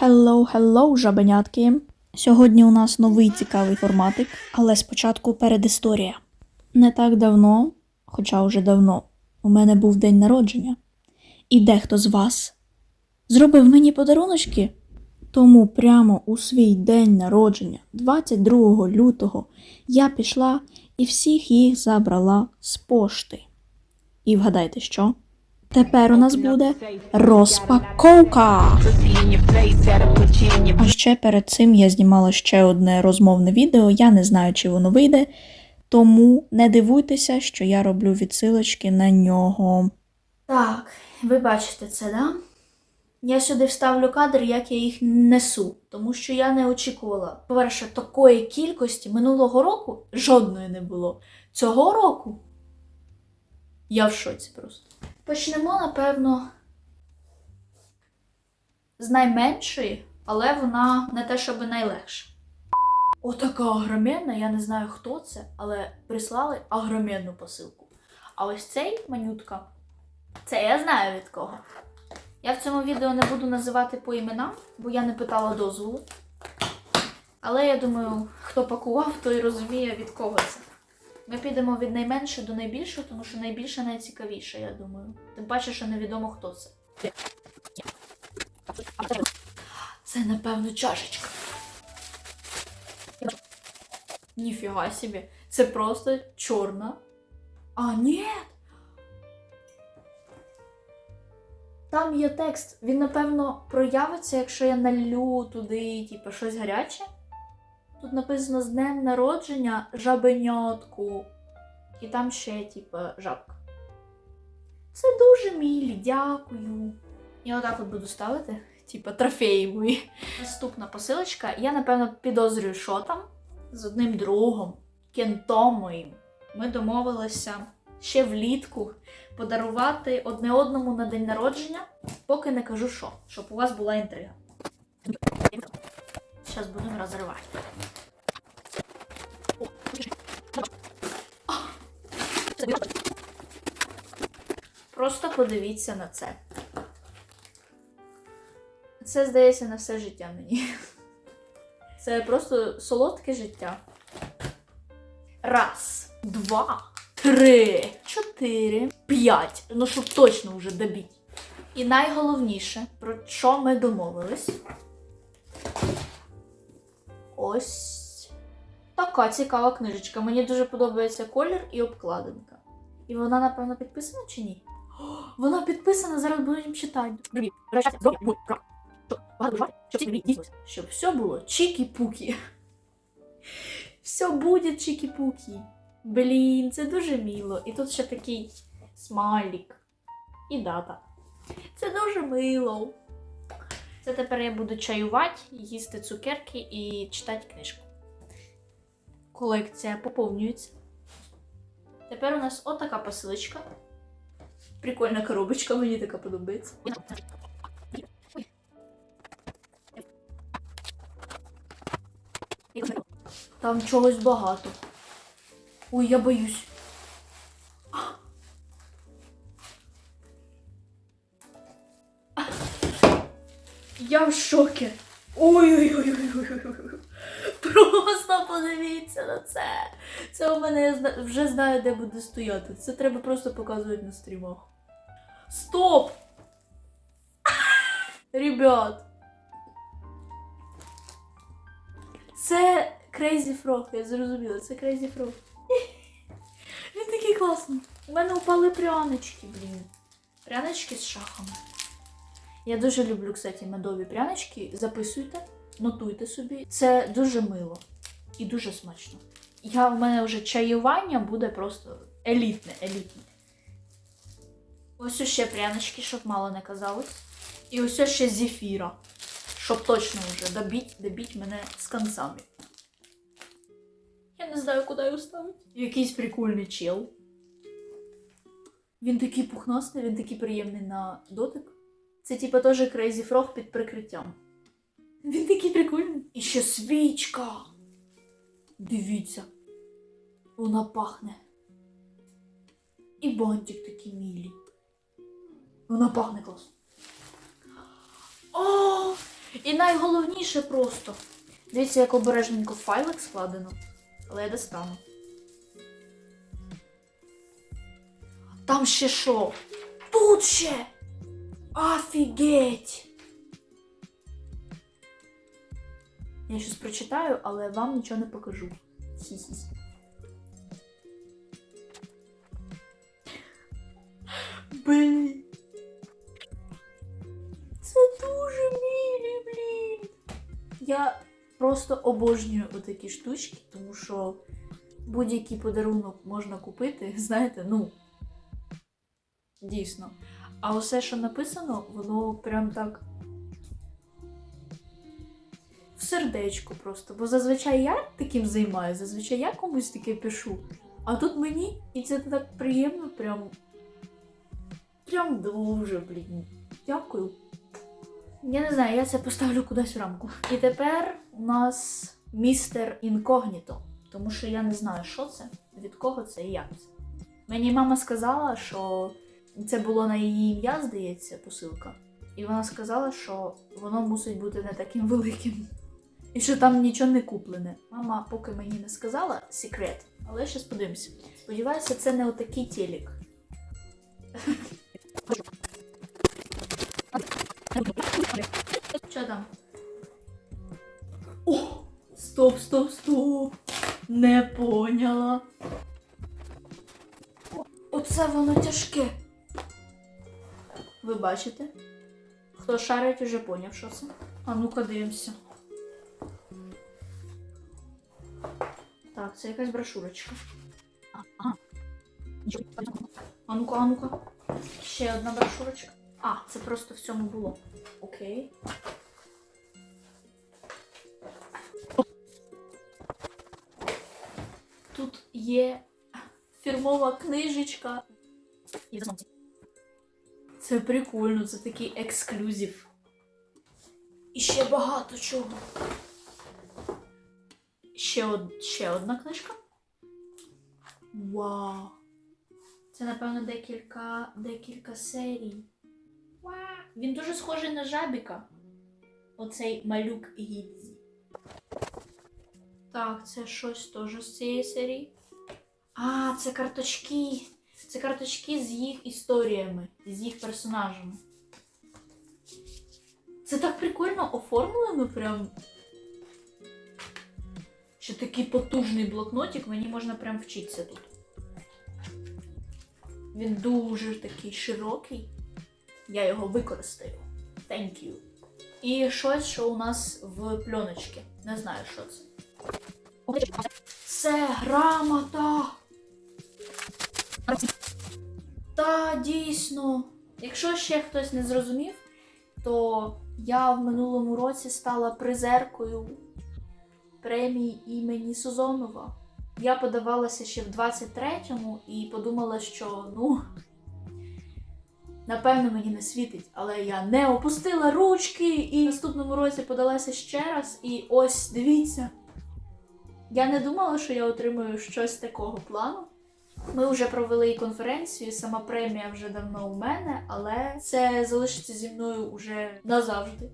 Hello, hello, жабенятки. Сьогодні у нас новий цікавий форматик, але спочатку передісторія. Не так давно, хоча вже давно, у мене був день народження. І дехто з вас зробив мені подаруночки. Тому прямо у свій день народження, 22 лютого, я пішла і всіх їх забрала з пошти. І вгадайте що? Тепер у нас буде розпаковка. А ще перед цим я знімала ще одне розмовне відео. Я не знаю, чи воно вийде. Тому не дивуйтеся, що я роблю відсилочки на нього. Так, ви бачите це, да? Я сюди вставлю кадр, як я їх несу, тому що я не очікувала. По-перше, такої кількості минулого року жодної не було. Цього року я в шоці просто. Почнемо, напевно, з найменшої, але вона не те, щоб найлегша. Отака огроменна, я не знаю хто це, але прислали огроменну посилку. А ось цей манютка, це я знаю від кого. Я в цьому відео не буду називати по іменам, бо я не питала дозволу. Але я думаю, хто пакував, той розуміє від кого це. Ми підемо від найменше до найбільшого, тому що найбільше найцікавіше, я думаю. Тим паче, що невідомо хто це. Це, напевно, чашечка. Ніфіга собі. Це просто чорна. А, ні. Там є текст. Він, напевно, проявиться, якщо я налью туди, типу, щось гаряче. Тут написано з днем народження жабенятку. І там ще, типу, жабка. Це дуже милі, дякую. Я отак от буду ставити, типу, трофеї мої. Наступна посилочка. Я, напевно, підозрюю, що там. З одним другом, кентом моїм. Ми домовилися ще влітку подарувати одне одному на день народження, поки не кажу що, щоб у вас була інтрига. Зараз будемо розривати. Просто подивіться на це. Це здається на все життя мені. Це просто солодке життя. Раз, два, три, чотири, п'ять. Ну, щоб точно вже добіть. І найголовніше, про що ми домовились. Ось така цікава книжечка. Мені дуже подобається колір і обкладинка. І вона, напевно, підписана чи ні? О, вона підписана, зараз будемо читати. Щоб все було чікі-пукі. Все буде чікі-пукі. Блін, це дуже мило. І тут ще такий смайлік. І дата. Це дуже мило. Це тепер я буду чаювати, їсти цукерки і читати книжку. Колекція поповнюється. Тепер у нас отака посилочка. Прикольна коробочка, мені така подобається. Там чогось багато. Ой, я боюсь. Я в шокі. Ой-ой-ой. Просто подивіться на це. Це у мене я вже знаю, де буде стояти. Це треба просто показувати на стрімах. Стоп! Ребят. Це Crazy Frog, я зрозуміла, це Crazy Frog. Він такий класний. У мене упали прянички, блін. Прянички з шахами. Я дуже люблю, кстати, медові прянички. Записуйте, нотуйте собі. Це дуже мило і дуже смачно. Я, в мене вже чаювання буде просто елітне, елітне. Ось ще прянички, щоб мало не казалось. І ось ще зефіра. Щоб точно вже добіть, добіть мене з концами. Я не знаю, куди його ставити. Якийсь прикольний чел. Він такий пухнастий, він такий приємний на дотик. Це типа теж Crazy Frog під прикриттям. Він такий прикольний. І ще свічка. Дивіться. Вона пахне. І бантик такий мілий. Вона пахне класно. О, І найголовніше просто. Дивіться, як обережненько файлик складено. Але я достану. Там ще що? Тут ще! Офігеть! Я щось прочитаю, але вам нічого не покажу. Хі-хі. Блін. Це дуже милі, блін. Я просто обожнюю отакі штучки, тому що будь-який подарунок можна купити, знаєте, ну. Дійсно. А усе, що написано, воно прям так. Сердечко просто. Бо зазвичай я таким займаюся, зазвичай я комусь таке пишу. А тут мені, і це так приємно, прям. Прям дуже, блін. Дякую. Я не знаю, я це поставлю кудись в рамку. І тепер у нас містер інкогніто. Тому що я не знаю, що це, від кого це і як це. Мені мама сказала, що це було на її ім'я, здається, посилка. І вона сказала, що воно мусить бути не таким великим. І що там нічого не куплене. Мама поки мені не сказала секрет, але ще подивимося. Сподіваюся, це не отакий телек. Що там? О! Стоп, стоп, стоп! Не поняла. Оце воно тяжке. Ви бачите? Хто шарить, уже поняв, що це. А ну-ка дивимося. Це якась брошурочка. А, ну-ка, а ну-ка. Ще одна брошурочка. А, це просто в цьому було. Окей. Тут є фірмова книжечка. Це прикольно, це такий ексклюзив. І ще багато чого. Ще, од... ще одна книжка. Вау! Це, напевно, декілька, декілька серій. Вау! Він дуже схожий на жабіка. Оцей малюк Гідзі. Так, це щось теж з цієї серії. А, це карточки. Це карточки з їх історіями, з їх персонажами. Це так прикольно оформлено, прям. Що такий потужний блокнотик, мені можна прям вчитися тут. Він дуже такий широкий. Я його використаю. Thank you. І щось, що у нас в пленочці. Не знаю, що це. Це грамота. Та дійсно. Якщо ще хтось не зрозумів, то я в минулому році стала призеркою премії імені Созонова. Я подавалася ще в 23-му і подумала, що ну. Напевно, мені не світить, але я не опустила ручки і в наступному році подалася ще раз. І ось дивіться. Я не думала, що я отримую щось такого плану. Ми вже провели і конференцію, сама премія вже давно у мене, але це залишиться зі мною уже назавжди.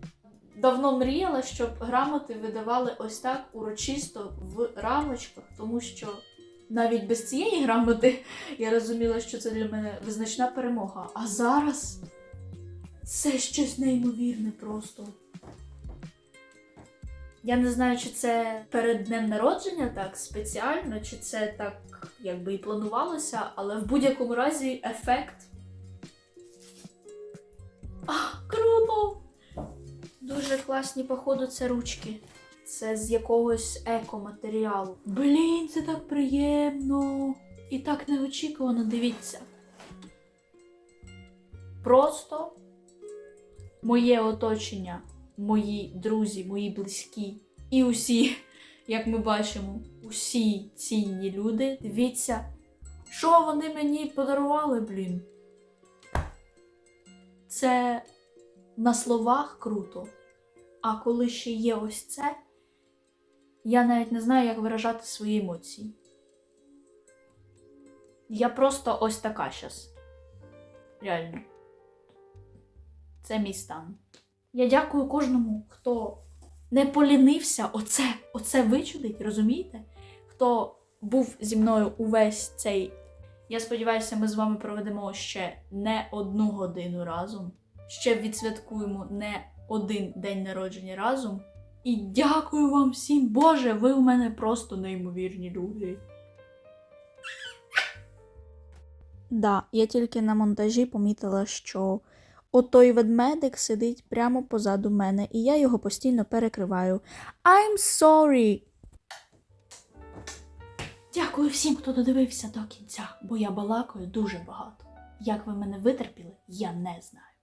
Давно мріяла, щоб грамоти видавали ось так урочисто в рамочках, тому що навіть без цієї грамоти я розуміла, що це для мене визначна перемога. А зараз це щось неймовірне просто. Я не знаю, чи це перед днем народження так спеціально, чи це так якби і планувалося, але в будь-якому разі ефект. А, круто! Дуже класні, походу, це ручки. Це з якогось екоматеріалу. Блін, це так приємно. І так неочікувано, дивіться. Просто моє оточення, мої друзі, мої близькі і усі, як ми бачимо, усі цінні люди. Дивіться, що вони мені подарували, блін. Це на словах круто. А коли ще є ось це, я навіть не знаю, як виражати свої емоції. Я просто ось така щас. Реально. Це мій стан. Я дякую кожному, хто не полінився оце, оце вичудить, розумієте? Хто був зі мною увесь цей. Я сподіваюся, ми з вами проведемо ще не одну годину разом. Ще відсвяткуємо не один день народження разом. І дякую вам всім, Боже, ви у мене просто неймовірні люди. Да, я тільки на монтажі помітила, що отой ведмедик сидить прямо позаду мене, і я його постійно перекриваю. I'm sorry! Дякую всім, хто додивився до кінця, бо я балакаю дуже багато. Як ви мене витерпіли, я не знаю.